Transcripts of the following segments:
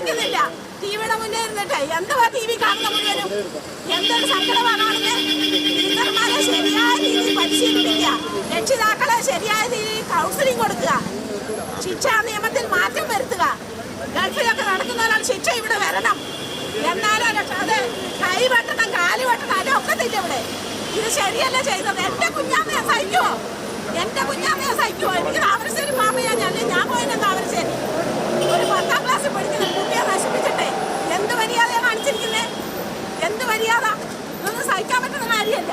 സഹിക്കുന്നില്ല ടിവിയുടെ മുന്നേ ഇരുന്നിട്ട് എന്തുവാ ടി വി കാണുന്ന മുഴുവനും എന്തൊരു സങ്കടമാണ് കാണുന്നത് ടീച്ചർമാരെ ശരിയായ രീതിയിൽ പരിശീലിപ്പിക്കുക. രക്ഷിതാക്കളെ ശരിയായ രീതിയിൽ കൗൺസിലിംഗ് കൊടുക്കുക. ശിക്ഷാ നിയമത്തിൽ മാറ്റം വരുത്തുക. ഗൾഫിലൊക്കെ നടക്കുന്നവരാണ് ശിക്ഷ ഇവിടെ വരണം. എന്നാലും അത് കൈ വെട്ടണം കാൽ വെട്ടണം അതൊക്കത്തില്ല ഇവിടെ. ഇത് ശരിയല്ല ചെയ്തത് എന്റെ കുഞ്ഞാമ്മയെ സഹിക്കുമോ എന്റെ കുഞ്ഞാമ്മയെ സഹിക്കുമോ എനിക്ക് താമരശ്ശേരി മാമയാ ഞാൻ ഞാൻ പോയില്ല താമരശ്ശേരി ഒരു പത്താം ക്ലാസ്സിൽ പഠിക്കുന്ന കുട്ടിയെ നശിപ്പിച്ചിട്ടെ എന്ത് മര്യാദയാണ് കാണിച്ചിരിക്കുന്നത് എന്ത് മര്യാദ ഇതൊന്നും സഹിക്കാൻ പറ്റുന്ന കാര്യമല്ല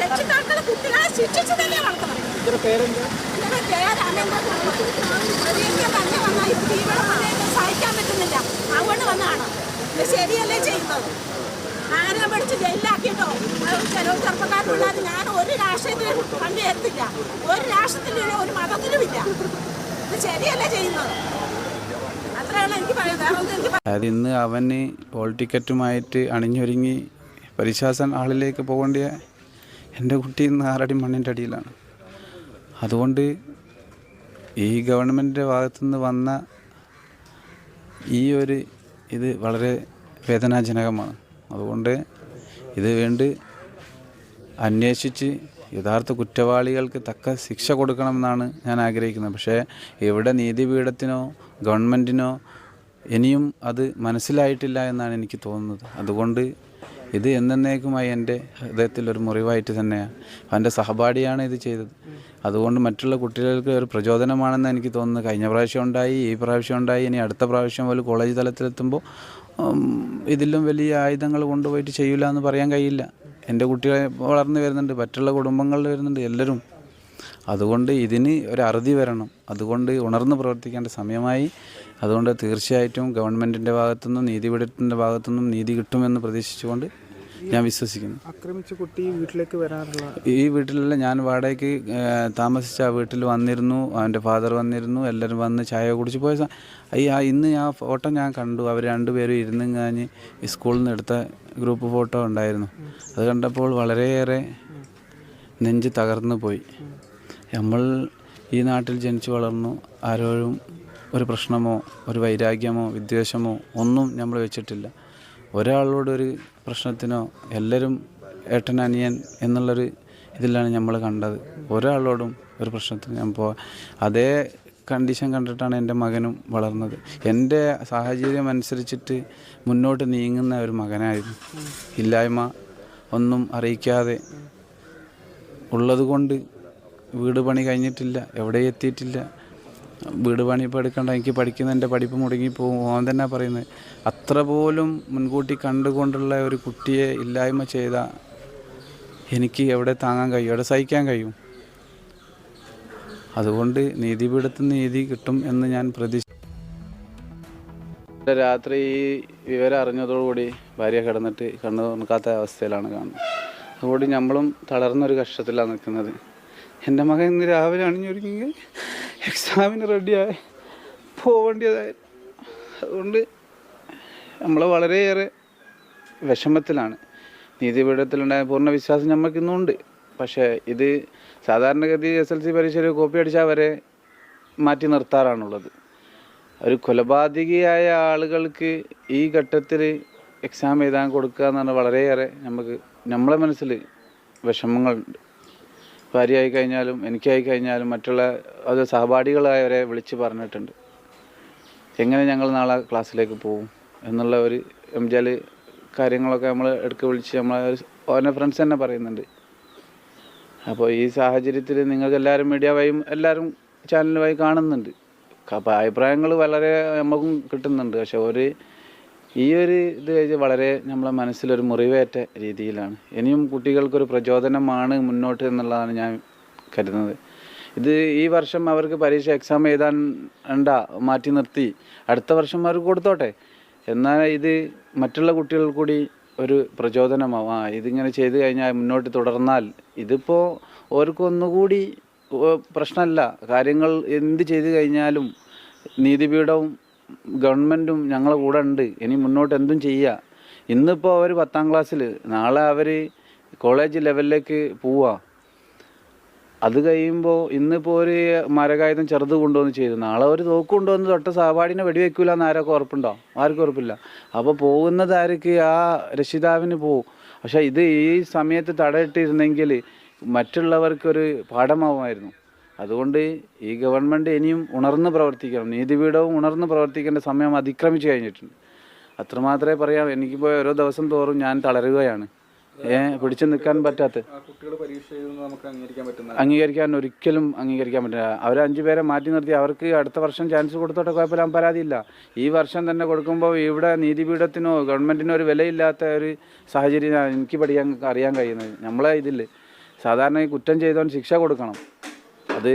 രക്ഷിതാക്കൾ കുട്ടികളെ ശിക്ഷിച്ചു തന്നെ വളർത്തണം. ടീച്ചർ പേരെന്താ? ഇങ്ങനെ ജയരാമേന്ദ്രൻ ഒരിക്കൽ തന്നെ വന്നാൽ ഈ തീവ്ര മഴയൊന്നും സഹിക്കാൻ പറ്റുന്നില്ല. വന്നാണ് ഇത് ശരിയല്ലേ ചെയ്യുന്നത്? പഠിച്ച് ഞാൻ ഒരു രാഷ്ട്രീയത്തിലും പങ്കുചേർത്തില്ല ഒരു രാഷ്ട്രത്തിലും ഒരു മതത്തിലുമില്ല ഇത് ശരിയല്ലേ ചെയ്യുന്നത്? അതായത് ഇന്ന് അവന് ഹോൾ ടിക്കറ്റുമായിട്ട് അണിഞ്ഞൊരുങ്ങി പരിശാസൻ ആളിലേക്ക് പോകേണ്ട എന്റെ കുട്ടി ആറടി മണ്ണിന്റെ അടിയിലാണ്. അതുകൊണ്ട് ഈ ഗവൺമെന്റിന്റെ ഭാഗത്തുനിന്ന് വന്ന ഈ ഒരു ഇത് വളരെ വേദനാജനകമാണ്. അതുകൊണ്ട് ഇത് വേണ്ടി അന്വേഷിച്ച് യഥാർത്ഥ കുറ്റവാളികൾക്ക് തക്ക ശിക്ഷ കൊടുക്കണമെന്നാണ് ഞാൻ ആഗ്രഹിക്കുന്നത്. പക്ഷേ ഇവിടെ നീതിപീഠത്തിനോ ഗവൺമെന്റിനോ ഇനിയും അത് മനസ്സിലായിട്ടില്ല എന്നാണ് എനിക്ക് തോന്നുന്നത്. അതുകൊണ്ട് ഇത് എന്നേക്കുമായി എന്റെ ഹൃദയത്തിൽ ഒരു മുറിവായിട്ട് തന്നെയാണ് അവന്റെ സഹപാഠിയാണ് ഇത് ചെയ്തത്. അതുകൊണ്ട് മറ്റുള്ള കുട്ടികൾക്ക് ഒരു പ്രചോദനമാണെന്ന് എനിക്ക് തോന്നുന്നു. കഴിഞ്ഞ പ്രാവശ്യം ഉണ്ടായി ഈ പ്രാവശ്യം ഉണ്ടായി ഇനി അടുത്ത പ്രാവശ്യം പോലും കോളേജ് തലത്തിലെത്തുമ്പോൾ ഇതിലും വലിയ ആയുധങ്ങൾ കൊണ്ടുപോയിട്ട് ചെയ്യില്ല എന്ന് പറയാൻ കഴിയില്ല. എന്റെ കുട്ടികളെ വളർന്നു വരുന്നുണ്ട് മറ്റുള്ള കുടുംബങ്ങളിൽ വരുന്നുണ്ട് എല്ലാവരും. അതുകൊണ്ട് ഇതിന് ഒരു അറുതി വരണം. അതുകൊണ്ട് ഉണർന്ന് പ്രവർത്തിക്കേണ്ട സമയമായി. അതുകൊണ്ട് തീർച്ചയായിട്ടും ഗവൺമെന്റിന്റെ ഭാഗത്തുനിന്നും നീതിപീഠത്തിന്റെ ഭാഗത്തുനിന്നും നീതി കിട്ടുമെന്ന് പ്രതീക്ഷിച്ചുകൊണ്ട് ഞാൻ വിശ്വസിക്കുന്നു. ആക്രമിച്ച കുട്ടി വീട്ടിലേക്ക് വരാറില്ല ഈ വീട്ടിലുള്ള ഞാൻ വാടകയ്ക്ക് താമസിച്ച ആ വീട്ടിൽ വന്നിരുന്നു അവന്റെ ഫാദർ വന്നിരുന്നു എല്ലാവരും വന്ന് ചായ കുടിച്ച് പോയ ഈ ആ ഇന്ന് ആ ഫോട്ടോ ഞാൻ കണ്ടു. അവർ രണ്ടുപേരും ഇരുന്നും കഴിഞ്ഞ് സ്കൂളിൽ നിന്ന് എടുത്ത ഗ്രൂപ്പ് ഫോട്ടോ ഉണ്ടായിരുന്നു. അത് കണ്ടപ്പോൾ വളരെയേറെ നെഞ്ച് തകർന്നു പോയി. നമ്മൾ ഈ നാട്ടിൽ ജനിച്ചു വളർന്നു. ആരോരും ഒരു പ്രശ്നമോ ഒരു വൈരാഗ്യമോ വിദ്വേഷമോ ഒന്നും നമ്മൾ വെച്ചിട്ടില്ല. ഒരാളോടൊരു പ്രശ്നത്തിനോ എല്ലാവരും ഏട്ടൻ അനിയൻ എന്നുള്ളൊരു ഇതിലാണ് നമ്മൾ കണ്ടത്. ഒരാളോടും ഒരു പ്രശ്നത്തിന് ഞാൻ പോ അതേ കണ്ടീഷൻ കണ്ടിട്ടാണ് എന്റെ മകനും വളർന്നത്. എന്റെ സാഹചര്യം അനുസരിച്ചിട്ട് മുന്നോട്ട് നീങ്ങുന്ന ഒരു മകനായിരുന്നു. ഇല്ലായ്മ ഒന്നും അറിയിക്കാതെ ഉള്ളതുകൊണ്ട് വീട് പണി കഴിഞ്ഞിട്ടില്ല എവിടെ എത്തിയിട്ടില്ല. വീട് പണിയിപ്പോൾ എടുക്കണ്ട എനിക്ക് പഠിക്കുന്ന എന്റെ പഠിപ്പ് മുടങ്ങി പോകും. ഓൻ തന്നെ പറയുന്നത്. അത്ര പോലും മുൻകൂട്ടി കണ്ടുകൊണ്ടുള്ള ഒരു കുട്ടിയെ ഇല്ലായ്മ ചെയ്ത എനിക്ക് എവിടെ താങ്ങാൻ കഴിയും? എവിടെ സഹിക്കാൻ കഴിയും? അതുകൊണ്ട് നീതിപീഠത്തിൽ നിന്ന് നീതി കിട്ടും എന്ന് ഞാൻ പ്രതീക്ഷ രാത്രി ഈ വിവരം അറിഞ്ഞതോടുകൂടി ഭാര്യ കിടന്നിട്ട് കണ്ണു തുറക്കാത്ത അവസ്ഥയിലാണ് കാണുന്നത്. അതുകൊണ്ട് നമ്മളും തളർന്നൊരു കഷ്ടത്തിലാണ് നിൽക്കുന്നത്. എന്റെ മകൻ ഇന്ന് രാവിലെ അണിഞ്ഞൊരുങ്ങി. എക്സാമിന് റെഡിയായി. പോവേണ്ടതായി അതുകൊണ്ട് നമ്മൾ വളരെയേറെ വിഷമത്തിലാണ്. നീതിപീഠത്തിലുണ്ടായ പൂർണ വിശ്വാസം നമുക്ക് ഇന്നുണ്ട് പക്ഷേ ഇത് സാധാരണഗതി എസ് എൽ സി പരീക്ഷയിൽ കോപ്പി അടിച്ചാൽ വരെ മാറ്റി നിർത്താറാണുള്ളത്. ഒരു കൊലപാതകിയായ ആളുകൾക്ക് ഈ ഘട്ടത്തിൽ എക്സാം എഴുതാൻ കൊടുക്കുക എന്ന് പറഞ്ഞാൽ വളരെയേറെ നമുക്ക് നമ്മളെ മനസ്സിൽ വിഷമങ്ങളുണ്ട്. ഭാര്യയായി കഴിഞ്ഞാലും എനിക്കായി കഴിഞ്ഞാലും മറ്റുള്ള അത് സഹപാഠികളായവരെ വിളിച്ച് പറഞ്ഞിട്ടുണ്ട്. എങ്ങനെ ഞങ്ങൾ നാളെ ക്ലാസ്സിലേക്ക് പോകും എന്നുള്ള ഒരു എംജാൽ കാര്യങ്ങളൊക്കെ നമ്മൾ എടുക്ക് വിളിച്ച് നമ്മളെ ഓനെ ഫ്രണ്ട്സ് തന്നെ പറയുന്നുണ്ട്. അപ്പോൾ ഈ സാഹചര്യത്തിൽ നിങ്ങൾക്ക് എല്ലാവരും മീഡിയ വഴിയും എല്ലാവരും വഴി കാണുന്നുണ്ട്. അപ്പോൾ അഭിപ്രായങ്ങൾ വളരെ നമുക്കും കിട്ടുന്നുണ്ട്. പക്ഷെ ഒരു ഈ ഒരു ഇത് കഴിഞ്ഞ് വളരെ നമ്മളെ മനസ്സിലൊരു മുറിവേറ്റ രീതിയിലാണ്. ഇനിയും കുട്ടികൾക്കൊരു പ്രചോദനമാണ് മുന്നോട്ട് എന്നുള്ളതാണ് ഞാൻ കരുതുന്നത്. ഇത് ഈ വർഷം അവർക്ക് പരീക്ഷ എക്സാം എഴുതാൻ മാറ്റി നിർത്തി. അടുത്ത വർഷം അവർക്ക് കൊടുത്തോട്ടെ. എന്നാൽ ഇത് മറ്റുള്ള കുട്ടികൾ കൂടി ഒരു പ്രചോദനമാവും. ആ ഇതിങ്ങനെ ചെയ്തു കഴിഞ്ഞാൽ മുന്നോട്ട് തുടർന്നാൽ ഇതിപ്പോൾ ഓർക്കൊന്നുകൂടി പ്രശ്നമല്ല. കാര്യങ്ങൾ എന്ത് ചെയ്തു കഴിഞ്ഞാലും നീതിപീഠവും ഗവൺമെന്റും ഞങ്ങളെ കൂടെ ഉണ്ട്. ഇനി മുന്നോട്ട് എന്തും ചെയ്യുക ഇന്നിപ്പോൾ അവർ പത്താം ക്ലാസ്സിൽ നാളെ അവർ കോളേജ് ലെവലിലേക്ക് പോവുക അത് കഴിയുമ്പോൾ ഇന്നിപ്പോൾ ഒരു മരകായുധം ചെറുത് കൊണ്ടുവന്ന് ചെയ്തു. നാളെ ഒരു തോക്ക് കൊണ്ടുവന്ന് തൊട്ട സഹപാഠിനെ വെടിവെക്കൂല എന്ന് ആരൊക്കെ ഉറപ്പുണ്ടോ? ആർക്കും ഉറപ്പില്ല. അപ്പോൾ പോകുന്നത് ആർക്ക്? ആ രക്ഷിതാവിന് പോവും. പക്ഷേ ഇത് ഈ സമയത്ത് തടയിട്ടിരുന്നെങ്കിൽ മറ്റുള്ളവർക്കൊരു പാഠമാവുമായിരുന്നു. അതുകൊണ്ട് ഈ ഗവൺമെന്റ് ഇനിയും ഉണർന്ന് പ്രവർത്തിക്കണം. നീതിപീഠവും ഉണർന്ന് പ്രവർത്തിക്കേണ്ട സമയം അതിക്രമിച്ചു കഴിഞ്ഞിട്ടുണ്ട്. അത്രമാത്രമേ പറയാം എനിക്കിപ്പോൾ ഓരോ ദിവസം തോറും ഞാൻ തളരുകയാണ്. ഏ പിടിച്ചു നിൽക്കാൻ പറ്റാത്ത. അംഗീകരിക്കാൻ ഒരിക്കലും അംഗീകരിക്കാൻ പറ്റില്ല. അവർ അഞ്ചു പേരെ മാറ്റി നിർത്തി. അവർക്ക് അടുത്ത വർഷം ചാൻസ് കൊടുത്തോട്ടെ കുഴപ്പമില്ല. പരാതിയില്ല. ഈ വർഷം തന്നെ കൊടുക്കുമ്പോൾ ഇവിടെ നീതിപീഠത്തിനോ ഗവൺമെന്റിനോ ഒരു വിലയില്ലാത്ത ഒരു സാഹചര്യം എനിക്ക് പഠിക്കാൻ അറിയാൻ കഴിയുന്നത്. നമ്മളെ ഇതിൽ സാധാരണ കുറ്റം ചെയ്തവൻ ശിക്ഷ കൊടുക്കണം. അത്